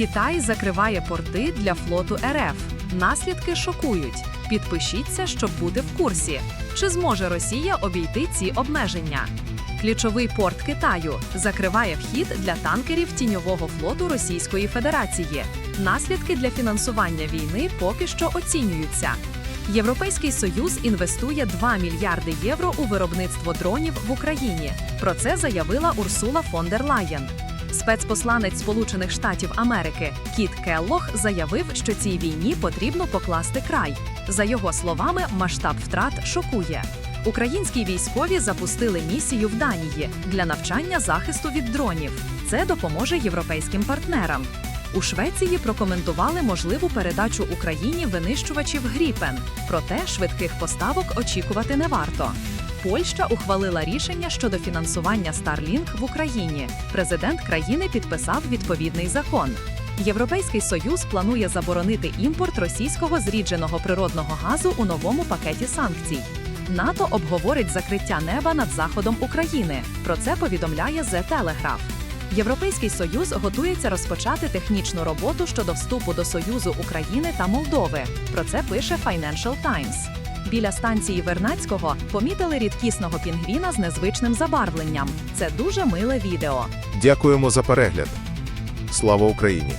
Китай закриває порти для флоту РФ. Наслідки шокують. Підпишіться, щоб бути в курсі. Чи зможе Росія обійти ці обмеження? Ключовий порт Китаю закриває вхід для танкерів тіньового флоту Російської Федерації. Наслідки для фінансування війни поки що оцінюються. Європейський союз інвестує 2 мільярди євро у виробництво дронів в Україні. Про це заявила Урсула фон дер Лаєн. Спецпосланець Сполучених Штатів Америки Кіт Келлох заявив, що цій війні потрібно покласти край. За його словами, масштаб втрат шокує. Українські військові запустили місію в Данії для навчання захисту від дронів. Це допоможе європейським партнерам. У Швеції прокоментували можливу передачу Україні винищувачів Гріпен. Проте швидких поставок очікувати не варто. Польща ухвалила рішення щодо фінансування Starlink в Україні. Президент країни підписав відповідний закон. Європейський союз планує заборонити імпорт російського зрідженого природного газу у новому пакеті санкцій. НАТО обговорить закриття неба над заходом України. Про це повідомляє The Telegraph. Європейський союз готується розпочати технічну роботу щодо вступу до Союзу України та Молдови. Про це пише Financial Times. Біля станції Вернацького помітили рідкісного пінгвіна з незвичним забарвленням. Це дуже миле відео. Дякуємо за перегляд. Слава Україні!